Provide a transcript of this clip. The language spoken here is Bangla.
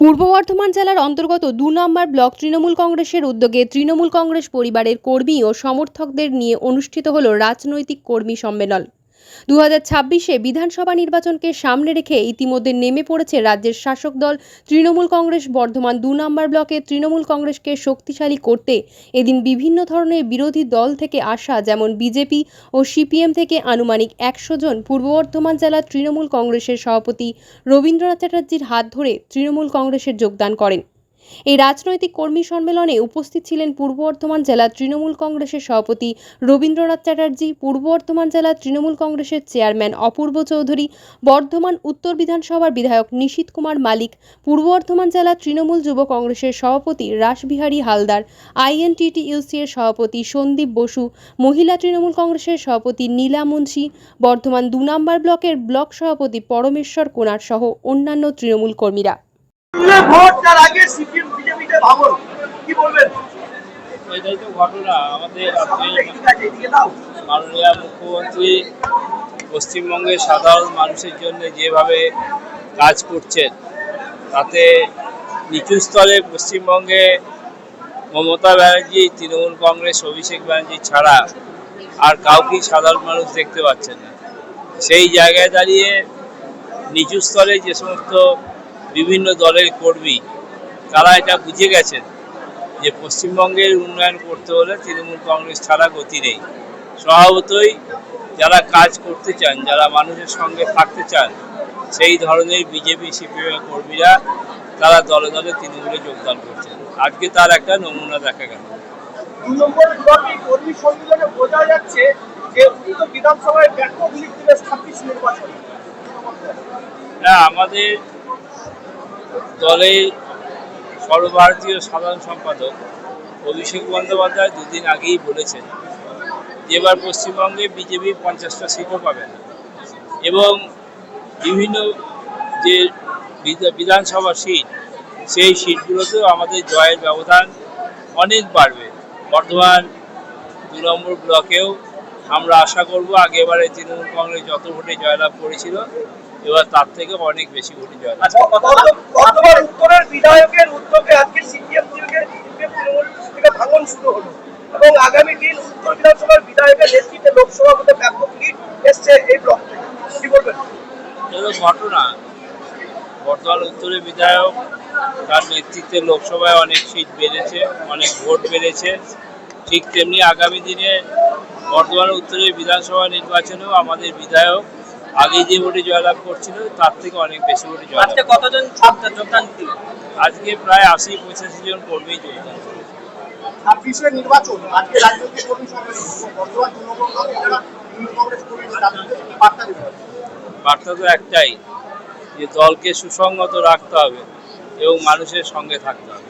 পূর্ব বর্ধমান জেলার অন্তর্গত দু নম্বর ব্লক তৃণমূল কংগ্রেসের উদ্যোগে তৃণমূল কংগ্রেস পরিবারের কর্মী ও সমর্থকদের নিয়ে অনুষ্ঠিত হল রাজনৈতিক কর্মী সম্মেলন। দু হাজার ছাব্বিশে বিধানসভা নির্বাচনকে সামনে রেখে ইতিমধ্যে নেমে পড়েছে রাজ্যের শাসক দল। তৃণমূল কংগ্রেস বর্ধমান দু নম্বর ব্লকে তৃণমূল কংগ্রেসকে শক্তিশালী করতে এদিন বিভিন্ন ধরনের বিরোধী দল থেকে আসা যেমন বিজেপি ও সিপিএম থেকে আনুমানিক একশো জন পূর্ব বর্ধমান জেলার তৃণমূল কংগ্রেসের সভাপতি রবীন্দ্রনাথ চ্যাটার্জির হাত ধরে তৃণমূল কংগ্রেসের যোগদান করেন। এই রাজনৈতিক কর্মী সম্মেলনে উপস্থিত ছিলেন পূর্ব বর্ধমান জেলা তৃণমূল কংগ্রেসের সভাপতি রবীন্দ্রনাথ চ্যাটার্জি, পূর্ব বর্ধমান জেলার তৃণমূল কংগ্রেসের চেয়ারম্যান অপূর্ব চৌধুরী, বর্ধমান উত্তর বিধানসভার বিধায়ক নিশীত কুমার মালিক, পূর্ব বর্ধমান জেলা তৃণমূল যুব কংগ্রেসের সভাপতি রাসবিহারী হালদার, আইএনটিটিইউসি এর সভাপতি সন্দীপ বসু, মহিলা তৃণমূল কংগ্রেসের সভাপতি নীলা মুন্সি, বর্ধমান দু নম্বর ব্লকের ব্লক সভাপতি পরমেশ্বর কোনার সহ অন্যান্য তৃণমূল কর্মীরা। ভোট তার আগে সিপিএম বিজেপিতে ভাঙন। কি বলবেন? এটাই তো ঘটনা। আমাদের আজকে ঠিক আছে এদিকে দাও। মাননীয় মুখ্যমন্ত্রী পশ্চিমবঙ্গের সাধারণ মানুষের জন্য যেভাবে কাজ করছেন তাতে নিচু স্তরে পশ্চিমবঙ্গে মমতা ব্যানার্জি তৃণমূল কংগ্রেস অভিষেক ব্যানার্জি ছাড়া আর কাউকেই সাধারণ মানুষ দেখতে পাচ্ছেন না। সেই জায়গায় দাঁড়িয়ে নিচু স্তরে যে সমস্ত বিভিন্ন দলের কর্মী তারা এটা বুঝে গেছেন যে পশ্চিমবঙ্গের উন্নয়ন করতে হলে তৃণমূল কংগ্রেস ছাড়া গতি নেই। স্বভাবতই যারা কাজ করতে চান যারা মানুষের সঙ্গে থাকতে চান সেই ধরনের বিজেপি সিপিএম কর্মীরা তারা দলে দলে তৃণমূলে যোগদান করছেন। আজকে তার একটা নমুনা দেখা গেল। দু নম্বর ব্লকে কর্মী সম্মেলনে বোঝা যাচ্ছে যে বিধানসভায় ব্যাপক লিখ ছাব্বিশ নির্বাচনে। না আমাদের দলের সর্বভারতীয় সাধারণ সম্পাদক অভিষেক বন্দ্যোপাধ্যায় দুদিন আগেই বলেছেন, এবার পশ্চিমবঙ্গে বিজেপি পঞ্চাশটা সিটও পাবে না। এবং বিভিন্ন যে বিধা- বিধানসভা সিট, সেই সিটগুলোতেও আমাদের জয়ের ব্যবধান অনেক বাড়বে। বর্ধমান দু নম্বর ব্লকেও আমরা আশা করব আগেবারে তৃণমূল কংগ্রেস যত ভোটে জয়লাভ করেছিল এবার তার থেকে অনেক বেশি ভোটে জয়লাভ আচ্ছা বর্তমান উত্তরের বিধায়কের উদ্যোগে আজকে সিপিএম ভাঙন শুরু হলো। এবং আগামী দিন উত্তর বিধানসভার বিধায়কের নেতৃত্বে লোকসভা ভোটে ব্যাপক লিড এসছে এই ব্লক থেকে। কি বলবেন? ঘটনা। বর্তমান উত্তরের বিধায়ক তার নেতৃত্বে লোকসভায় অনেক সিট বেড়েছে অনেক ভোট বেড়েছে। ঠিক তেমনি আগামী দিনে বর্তমান উত্তরের বিধানসভা নির্বাচনেও আমাদের বিধায়ক আগে যে ভোটে জয়লাভ করছিল তার থেকে অনেক বেশি ভোটে জয়লাভ আজকে কতজন যোগদান যোগদান দিল? আজকে প্রায় আশি পঁচাশি জন কর্মী যোগদান ছাব্বিশের নির্বাচন আজকে রাজনৈতিক কর্মী বর্তমান বার্তা তো একটাই যে দলকে সুসংগত রাখতে হবে এবং মানুষের সঙ্গে থাকতে হবে।